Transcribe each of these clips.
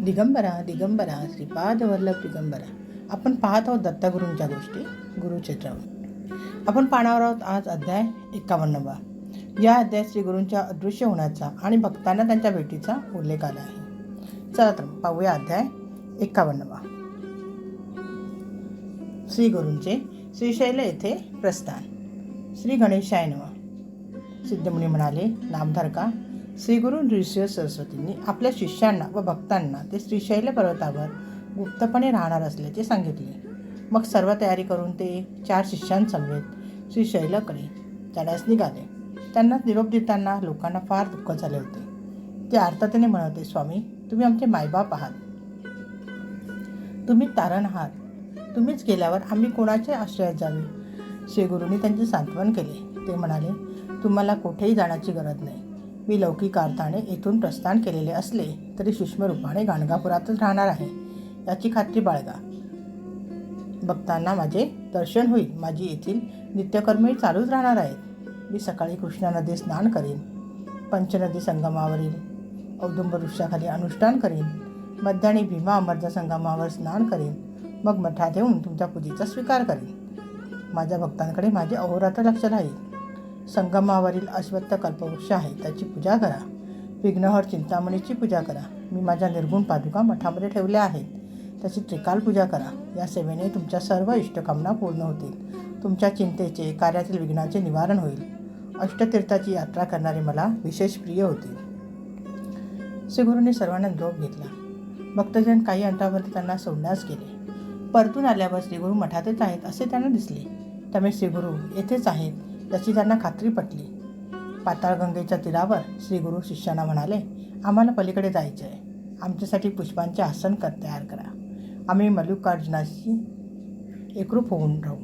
दिगंबरा दिगंबरा श्रीपाद वल्लभ दिगंबरा. आपण पाहत आहोत दत्तगुरूंच्या गोष्टी गुरुक्षेत्रावर आपण पाहणार आहोत आज अध्याय एकावन्नवा. या अध्याय श्रीगुरूंच्या अदृश्य होण्याचा आणि भक्तांना त्यांच्या भेटीचा उल्लेख आला आहे. चला तर पाहूया अध्याय एकावन्नवा. श्रीगुरूंचे श्रीशैल येथे प्रस्थान. श्री गणेशाय नमः. सिद्धमुनी म्हणाले नामधारका श्रीगुरु नृसिंह सरस्वतींनी आपल्या शिष्यांना व भक्तांना ते श्रीशैल पर्वतावर गुप्तपणे राहणार असल्याचे सांगितले. मग सर्व तयारी करून ते चार शिष्यांसमवेत श्रीशैलकडे जाण्यास निघाले. त्यांना निरोप देताना लोकांना फार दुःख झाले होते. ते अर्थातीने म्हणते स्वामी तुम्ही आमचे मायबाप आहात. तुम्ही तारण आहात. तुम्हीच गेल्यावर आम्ही कोणाच्या आश्रयात जावे? श्रीगुरूंनी त्यांचे सांत्वन केले. ते म्हणाले तुम्हाला कुठेही जाण्याची गरज नाही. मी लौकिक अर्थाने येथून प्रस्थान केलेले असले तरी सूक्ष्म रूपाने गाणगापुरातच राहणार आहे याची खात्री बाळगा. भक्तांना माझे दर्शन होईल माझी येथील नित्यकर्मे चालूच राहणार आहेत. मी सकाळी कृष्णा नदी स्नान करीन पंचनदी संगमावरील औदुंब वृक्षाखाली अनुष्ठान करीन मध्याने भीमा अमर्द संगमावर स्नान करीन मग मठात येऊन तुमच्या पूजेचा स्वीकार करीन. माझ्या भक्तांकडे माझे अहोरात्र लक्ष राहील. संगमावरील अश्वत्थ कल्पवृक्ष आहे. त्याची पूजा करा. विघ्नहर चिंतामणीची पूजा करा. मी माझ्या निर्गुण पादुका मठामध्ये ठेवल्या आहेत. त्याची त्रिकाल पूजा करा. या सेवेने तुमच्या सर्व इष्टकामना पूर्ण होतील. तुमच्या चिंतेचे कार्यातील विघ्नाचे निवारण होईल. अष्टतीर्थाची यात्रा करणारे मला विशेष प्रिय होतील. श्रीगुरूंनी सर्वांना निरोप घेतला. भक्तजन काही अंतरावरती त्यांना सोडण्यास गेले. परतून आल्यावर श्रीगुरू मठातच आहेत असे त्यांना दिसले. त्यामुळे श्रीगुरू येथेच आहेत. याची त्यांना खात्री पटली. पाताळगंगेच्या तीरावर श्रीगुरु शिष्यांना म्हणाले आम्हाला पलीकडे जायचे आहे आमच्यासाठी पुष्पांचे आसन कर तयार करा. आम्ही मल्लिकार्जुनाशी एकरूप होऊन राहू.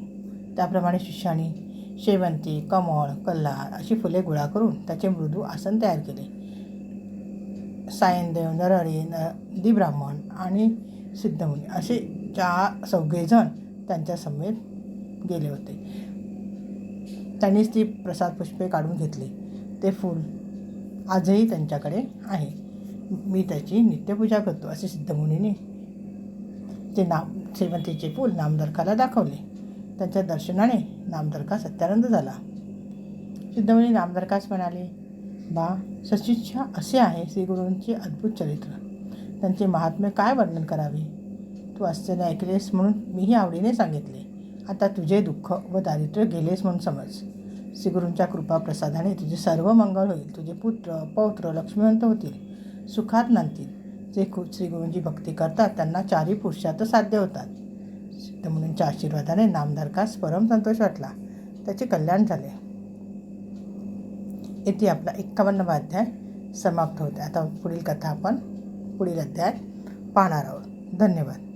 त्याप्रमाणे शिष्यांनी शेवंती कमळ कल्हार अशी फुले गोळा करून त्याचे मृदू आसन तयार केले. सायनदेव नरळी नदी ब्राह्मण आणि सिद्धमुनी असे चार चौघेजण त्यांच्या समेत गेले होते. त्यांनीच ती प्रसाद पुष्पे काढून घेतली. ते फूल आजही त्यांच्याकडे आहे. मी त्याची नित्यपूजा करतो असे सिद्धमुनीने ते नाम श्रीमंतीचे फूल नामदर्काला दाखवले. त्यांच्या दर्शनाने नामदर्का सत्यानंद झाला. सिद्धमुनी नामदर्कास म्हणाले बा सचिच्छा असे आहे श्रीगुरूंचे अद्भुत चरित्र. त्यांचे महात्म्य काय वर्णन करावे? तू आश्चर्य ऐकलेस म्हणून मीही आवडीने सांगितले. आता तुझे दुःख व दारिद्र्य गेलेस म्हणून समज. श्रीगुरूंच्या कृपा प्रसादाने तुझे सर्व मंगल होईल. तुझे पुत्र पौत्र लक्ष्मीवंत होतील. सुखात नांदतील. जे खूप श्रीगुरूंची भक्ती करतात त्यांना चारही पुरुषात साध्य होतात. सिद्धमुनींच्या आशीर्वादाने नामधारकास परम संतोष वाटला? त्याचे कल्याण झाले. येथे आपला एक्कावन्नवा अध्याय. समाप्त होते आता पुढील कथा आपण पुढील अध्याय पाहणार आहोत. धन्यवाद.